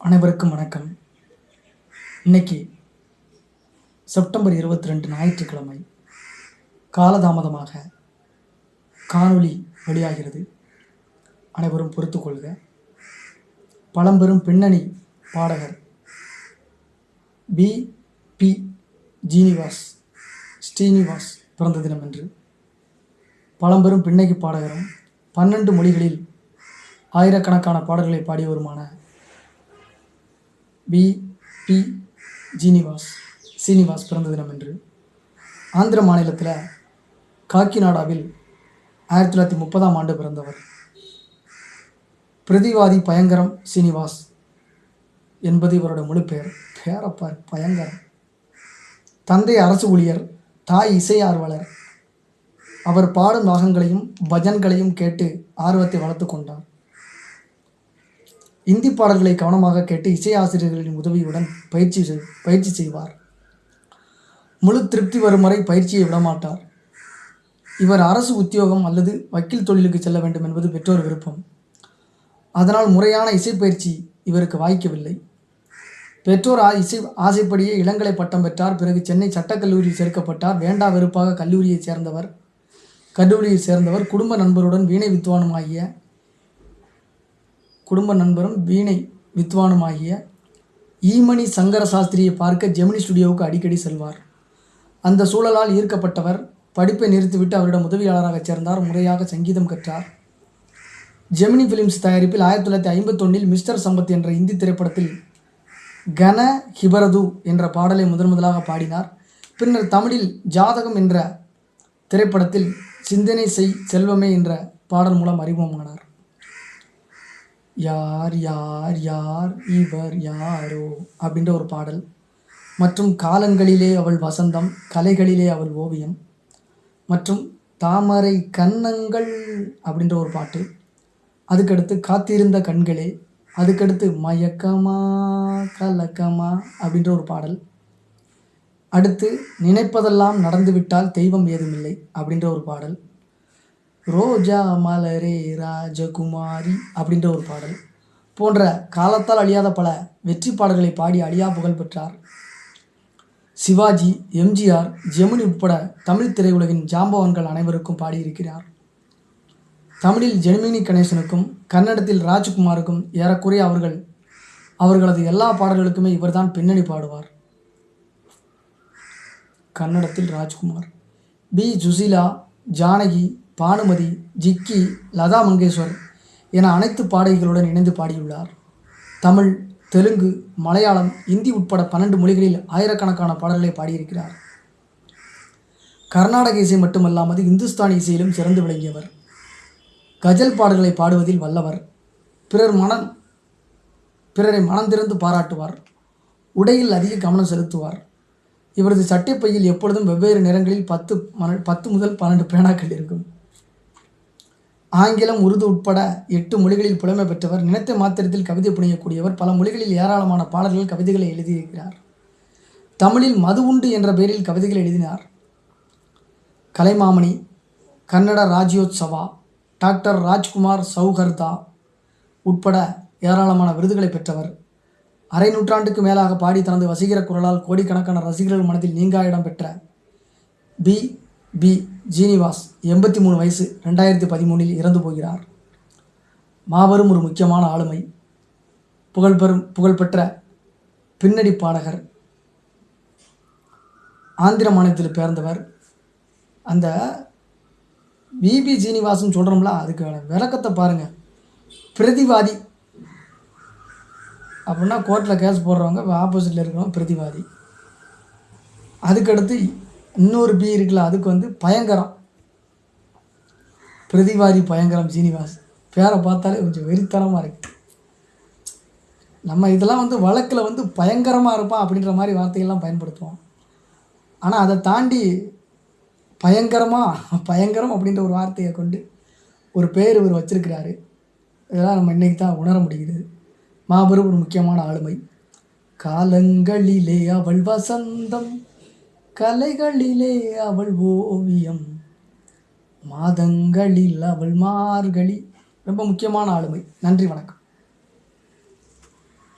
அனைவருக்கும் வணக்கம். இன்னைக்கு செப்டம்பர் இருபத்தி ரெண்டு ஞாயிற்றுக்கிழமை காலதாமதமாக காணொளி வெளியாகிறது. அனைவரும் பொறுத்துக்கொள்க பழம்பெரும் பின்னணி பாடகர் பி. பி. ஜீனிவாஸ் ஸ்ரீனிவாஸ் பிறந்த தினம் என்று பழம்பெரும் பின்னணி பாடகரும் பன்னெண்டு மொழிகளில் ஆயிரக்கணக்கான பாடல்களை பாடியவருமான பி. பி. ஜீனிவாஸ் சீனிவாஸ் பிறந்த தினம் என்று ஆந்திர மாநிலத்தில் காக்கிநாடாவில் ஆயிரத்தி தொள்ளாயிரத்தி முப்பதாம் ஆண்டு பிறந்தவர். பிரதிவாதி பயங்கரம் சீனிவாஸ் என்பது இவரோட முழு பெயர். பேரப்பார் பயங்கரம். தந்தை அரசு ஊழியர் தாய் இசை ஆர்வலர். அவர் பாடும் ராகங்களையும் பஜன்களையும் கேட்டு ஆர்வத்தை வளர்த்து கொண்டார். இந்தி பாடல்களை கவனமாக கேட்டு இசை ஆசிரியர்களின் உதவியுடன் பயிற்சி செய்- பயிற்சி செய்வார். முழு திருப்தி வரும் வரை பயிற்சியை விடமாட்டார். இவர் அரசு உத்தியோகம் அல்லது வக்கீல் தொழிலுக்கு செல்ல வேண்டும் என்பது பெற்றோர் விருப்பம். அதனால் முறையான இசைப்பயிற்சி இவருக்கு வாய்க்கவில்லை. பெற்றோர் ஆ- இசை ஆசைப்படியே இளங்கலை பட்டம் பெற்றார். பிறகு சென்னை சட்டக்கல்லூரியில் சேர்க்கப்பட்டார். வேண்டா வெறுப்பாக கல்லூரியை சேர்ந்தவர் கல்லூரியை சேர்ந்தவர் குடும்ப நண்பருடன் வீணை வித்வானுமாகிய குடும்ப நண்பரும் வீணை வித்வானுமாகிய ஈமணி சங்கர சாஸ்திரியை பார்க்க ஜெமினி ஸ்டுடியோவுக்கு அடிக்கடி செல்வார். அந்த சூழலால் ஈர்க்கப்பட்டவர் படிப்பை நிறுத்திவிட்டு அவரிடம் உதவியாளராக சேர்ந்தார் முறையாக சங்கீதம் கற்றார். ஜெமினி ஃபிலிம்ஸ் தயாரிப்பில் ஆயிரத்தி தொள்ளாயிரத்தி ஐம்பத்தொன்னில் மிஸ்டர் சம்பத் என்ற இந்தி திரைப்படத்தில் கன ஹிபரது என்ற பாடலை முதன் முதலாக பாடினார். பின்னர் தமிழில் ஜாதகம் என்ற திரைப்படத்தில் சிந்தனை செய் செல்வமே என்ற பாடல் மூலம் அறிமுகமானார். யார் யார் யார் இவர் யாரோ? அப்படின்ற ஒரு பாடல். மற்றும் காலங்களிலே அவள் வசந்தம் கலைகளிலே அவள் ஓவியம். மற்றும் தாமரை கன்னங்கள் அப்படின்ற ஒரு பாட்டு. அதுக்கடுத்து காத்திருந்த கண்களே அதுக்கடுத்து மயக்கமா கலக்கமா அப்படின்ற ஒரு பாடல். அடுத்து நினைப்பதெல்லாம் நடந்துவிட்டால் தெய்வம் ஏதுமில்லை அப்படின்ற ஒரு பாடல். ரோஜா மலரே ராஜகுமாரி அப்படின்ற ஒரு பாடல். போன்ற காலத்தால் அழியாத பல வெற்றி பாடல்களை பாடி அழியா புகழ் பெற்றார். சிவாஜி எம்ஜிஆர் ஜெமினி உட்பட தமிழ் திரையுலகின் ஜாம்பவான்கள் அனைவருக்கும் பாடியிருக்கிறார். தமிழில் ஜெமினி கணேசனுக்கும் கன்னடத்தில் ராஜ்குமாருக்கும் ஏறக்குறைய அவர்கள் அவர்களது எல்லா பாடல்களுக்குமே இவர்தான் பின்னணி பாடுவார். கன்னடத்தில் ராஜ்குமார் பி. ஜுசிலா ஜானகி பானுமதி ஜிக்கி லதா மங்கேஷ்வர் என அனைத்து பாடகிகளுடன் இணைந்து பாடியுள்ளார். தமிழ் தெலுங்கு மலையாளம் இந்தி உட்பட பன்னெண்டு மொழிகளில் ஆயிரக்கணக்கான பாடல்களை பாடியிருக்கிறார். கர்நாடக இசை மட்டுமல்லாமல் இந்துஸ்தானி இசையிலும் சிறந்து விளங்கியவர். கஜல் பாடல்களை பாடுவதில் வல்லவர். பிறர் மனம் பிறரை மனம் திறந்து பாராட்டுவார். உடையில் அதிக கவனம் செலுத்துவார். இவரது சட்டைப்பையில் எப்பொழுதும் வெவ்வேறு நிறங்களில் பத்து மன- பத்து முதல் பன்னெண்டு பேனாக்கள் இருக்கும். ஆங்கிலம் உருது உட்பட எட்டு மொழிகளில் புலமை பெற்றவர் நினைத்த மாத்திரத்தில் கவிதை புனையக்கூடியவர் பல மொழிகளில் ஏராளமான பாடல்கள் கவிதைகளை எழுதியிருக்கிறார். தமிழில் மது உண்டு என்ற பெயரில் கவிதைகள் எழுதினார். கலைமாமணி கன்னட ராஜ்யோத்சவா டாக்டர் ராஜ்குமார் சௌஹர்தா உட்பட ஏராளமான விருதுகளை பெற்றவர். அரை நூற்றாண்டுக்கு மேலாக பாடி தனது வசீகர குரலால் கோடிக்கணக்கான ரசிகர்கள் மனதில் நீங்கா இடம் பெற்ற பி. பி. ஜீனிவாஸ் எண்பத்தி மூணு வயசு ரெண்டாயிரத்தி பதிமூணில் இறந்து போகிறார். மாபெரும் ஒரு முக்கியமான ஆளுமை. புகழ்பெறும் புகழ்பெற்ற பின்னணி பாடகர் ஆந்திர மாநிலத்தில் பிறந்தவர். அந்த பிபி ஜீனிவாசன் சொல்கிறோம்ல அதுக்கான விளக்கத்தை பாருங்கள் பிரதிவாதி. அப்படின்னா கோர்ட்டில் கேஸ் போடுறவங்க ஆப்போசிட்டில் இருக்கிறவங்க பிரதிவாதி. அதுக்கடுத்து இன்னொரு பி இருக்குல்ல அதுக்கு வந்து பயங்கரம். பிரதிவாரி பயங்கரம் சீனிவாஸ். பேரை பார்த்தாலே கொஞ்சம் வெறித்தனமாக இருக்கு. நம்ம இதெல்லாம் வந்து வழக்கில் வந்து பயங்கரமாக இருப்பான் அப்படின்ற மாதிரி வார்த்தைகள்லாம் பயன்படுத்துவோம். ஆனால் அதை தாண்டி பயங்கரமாக பயங்கரம் அப்படின்ற ஒரு வார்த்தையை கொண்டு ஒரு பேர் இவர் வச்சிருக்கிறாரு. இதெல்லாம் நம்ம இன்றைக்கி தான் உணர முடிகிறது மாபெரும் ஒரு முக்கியமான ஆளுமை. காலங்களிலே அவள் வசந்தம். கலைகளிலே அவள் ஓவியம். மாதங்களில் அவள் மார்கழி. ரொம்ப முக்கியமான ஆளுமை. நன்றி வணக்கம்.